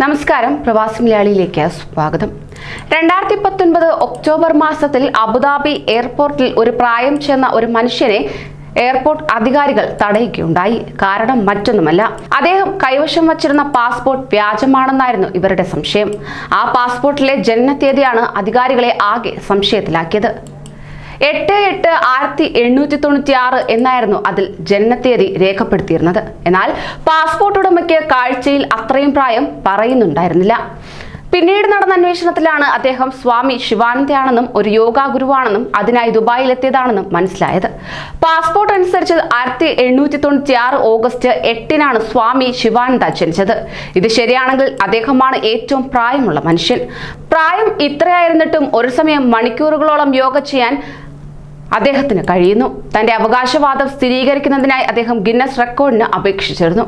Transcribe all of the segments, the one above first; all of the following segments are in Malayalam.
നമസ്കാരം. പ്രവാസി മലയാളിയിലേക്ക് സ്വാഗതം. രണ്ടായിരത്തി പത്തൊൻപത് ഒക്ടോബർ മാസത്തിൽ അബുദാബി എയർപോർട്ടിൽ ഒരു പ്രായം ചെന്ന ഒരു മനുഷ്യനെ എയർപോർട്ട് അധികാരികൾ തടയുകയുണ്ടായി. കാരണം മറ്റൊന്നുമല്ല. അദ്ദേഹം കൈവശം വച്ചിരുന്ന പാസ്പോർട്ട് വ്യാജമാണെന്നായിരുന്നു ഇവരുടെ സംശയം. ആ പാസ്പോർട്ടിലെ ജനന തീയതിയാണ് അധികാരികളെ ആകെ സംശയത്തിലാക്കിയത്. എട്ട് എട്ട് ആയിരത്തി എണ്ണൂറ്റി തൊണ്ണൂറ്റി ആറ് എന്നായിരുന്നു അതിൽ ജനനത്തീയതി രേഖപ്പെടുത്തിയിരുന്നത്. എന്നാൽ പാസ്പോർട്ട് ഉടമയ്ക്ക് കാഴ്ചയിൽ അത്രയും പ്രായം പറയുന്നുണ്ടായിരുന്നില്ല. പിന്നീട് നടന്ന അന്വേഷണത്തിലാണ് അദ്ദേഹം സ്വാമി ശിവാനന്ദയാണെന്നും ഒരു യോഗാ ഗുരുവാണെന്നും അതിനായി ദുബായിലെത്തിയതാണെന്നും മനസ്സിലായത്. പാസ്പോർട്ട് അനുസരിച്ച് ആയിരത്തി എണ്ണൂറ്റി തൊണ്ണൂറ്റി ആറ് ഓഗസ്റ്റ് എട്ടിനാണ് സ്വാമി ശിവാനന്ദ ജനിച്ചത്. ഇത് ശരിയാണെങ്കിൽ അദ്ദേഹമാണ് ഏറ്റവും പ്രായമുള്ള മനുഷ്യൻ. പ്രായം ഇത്രയായിരുന്നിട്ടും ഒരു സമയം മണിക്കൂറുകളോളം യോഗ ചെയ്യാൻ അദ്ദേഹത്തിന് കഴിയുന്നു. തന്റെ അവകാശവാദം സ്ഥിരീകരിക്കുന്നതിനായി അദ്ദേഹം ഗിന്നസ് റെക്കോർഡിന് അപേക്ഷിച്ചിരുന്നു.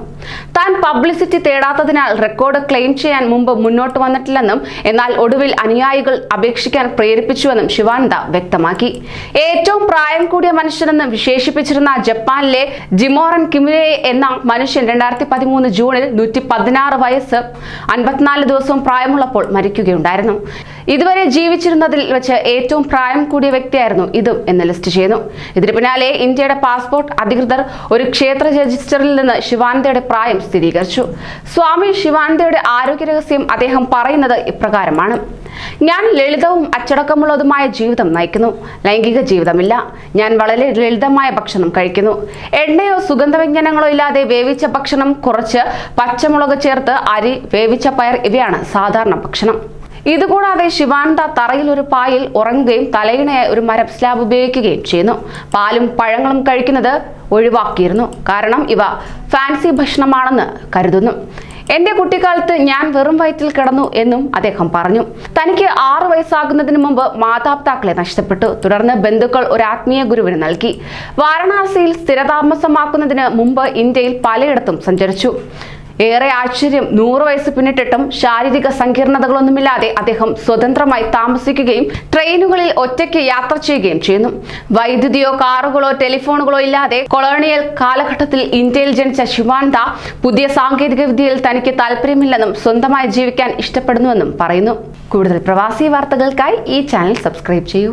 താൻ പബ്ലിസിറ്റി തേടാത്തതിനാൽ റെക്കോർഡ് ക്ലെയിം ചെയ്യാൻ മുമ്പ് മുന്നോട്ട് വന്നിട്ടില്ലെന്നും എന്നാൽ ഒടുവിൽ അനുയായികൾ അപേക്ഷിക്കാൻ പ്രേരിപ്പിച്ചുവെന്നും ശിവാനന്ദ വ്യക്തമാക്കി. ഏറ്റവും പ്രായം കൂടിയ മനുഷ്യനെന്ന് വിശേഷിപ്പിച്ചിരുന്ന ജപ്പാനിലെ ജിമോറൻ കിമുരെ എന്ന മനുഷ്യൻ രണ്ടായിരത്തി പതിമൂന്ന് ജൂണിൽ നൂറ്റി പതിനാറ് വയസ്സ് അൻപത്തിനാല് ദിവസവും പ്രായമുള്ളപ്പോൾ മരിക്കുകയുണ്ടായിരുന്നു. ഇതുവരെ ജീവിച്ചിരുന്നതിൽ വെച്ച് ഏറ്റവും പ്രായം കൂടിയ വ്യക്തിയായിരുന്നു ഇതും എന്ന് ലിസ്റ്റ് ചെയ്യുന്നു. ഇതിന് പിന്നാലെ ഇന്ത്യയുടെ പാസ്പോർട്ട് അധികൃതർ ഒരു ക്ഷേത്ര രജിസ്റ്ററിൽ നിന്ന് ശിവാനന്ദയുടെ പ്രായം സ്ഥിരീകരിച്ചു. സ്വാമി ശിവാനന്ദയുടെ ആരോഗ്യ രഹസ്യം അദ്ദേഹം പറയുന്നത് ഇപ്രകാരമാണ്. ഞാൻ ലളിതവും അച്ചടക്കമുള്ളതുമായ ജീവിതം നയിക്കുന്നു. ലൈംഗിക ജീവിതമില്ല. ഞാൻ വളരെ ലളിതമായ ഭക്ഷണം കഴിക്കുന്നു. എണ്ണയോ സുഗന്ധവ്യഞ്ജനങ്ങളോ ഇല്ലാതെ വേവിച്ച ഭക്ഷണം കുറച്ച് പച്ചമുളക് ചേർത്ത് അരി വേവിച്ച പയർ ഇവയാണ് സാധാരണ ഭക്ഷണം. ഇതുകൂടാതെ ശിവാനന്ദ തറയിൽ ഒരു പായിൽ ഉറങ്ങുകയും തലയിണയായി ഒരു മരം സ്ലാബ് ഉപയോഗിക്കുകയും ചെയ്യുന്നു. പാലും പഴങ്ങളും കഴിക്കുന്നത് ഒഴിവാക്കിയിരുന്നു. കാരണം ഇവ ഫാൻസി ഭക്ഷണമാണെന്ന് കരുതുന്നു. എന്റെ കുട്ടിക്കാലത്ത് ഞാൻ വെറും വയറ്റിൽ കിടന്നു എന്നും അദ്ദേഹം പറഞ്ഞു. തനിക്ക് ആറു വയസ്സാകുന്നതിന് മുമ്പ് മാതാപിതാക്കളെ നഷ്ടപ്പെട്ടു. തുടർന്ന് ബന്ധുക്കൾ ഒരു ആത്മീയ ഗുരുവിന് നൽകി. വാരണാസിയിൽ സ്ഥിരതാമസമാക്കുന്നതിന് മുമ്പ് ഇന്ത്യയിൽ പലയിടത്തും സഞ്ചരിച്ചു. ഏറെ ആശ്ചര്യം. നൂറ് വയസ്സ് പിന്നിട്ടിട്ടും ശാരീരിക സങ്കീർണതകളൊന്നുമില്ലാതെ അദ്ദേഹം സ്വതന്ത്രമായി താമസിക്കുകയും ട്രെയിനുകളിൽ ഒറ്റയ്ക്ക് യാത്ര ചെയ്യുകയും ചെയ്യുന്നു. വൈദ്യുതിയോ കാറുകളോ ടെലിഫോണുകളോ ഇല്ലാതെ കൊളോണിയൽ കാലഘട്ടത്തിൽ ഇന്ത്യയിൽ ജനിച്ച ശിവാനന്ദ പുതിയ സാങ്കേതിക വിദ്യയിൽ തനിക്ക് താല്പര്യമില്ലെന്നും സ്വന്തമായി ജീവിക്കാൻ ഇഷ്ടപ്പെടുന്നുവെന്നും പറയുന്നു. കൂടുതൽ പ്രവാസി വാർത്തകൾക്കായി ഈ ചാനൽ സബ്സ്ക്രൈബ് ചെയ്യൂ.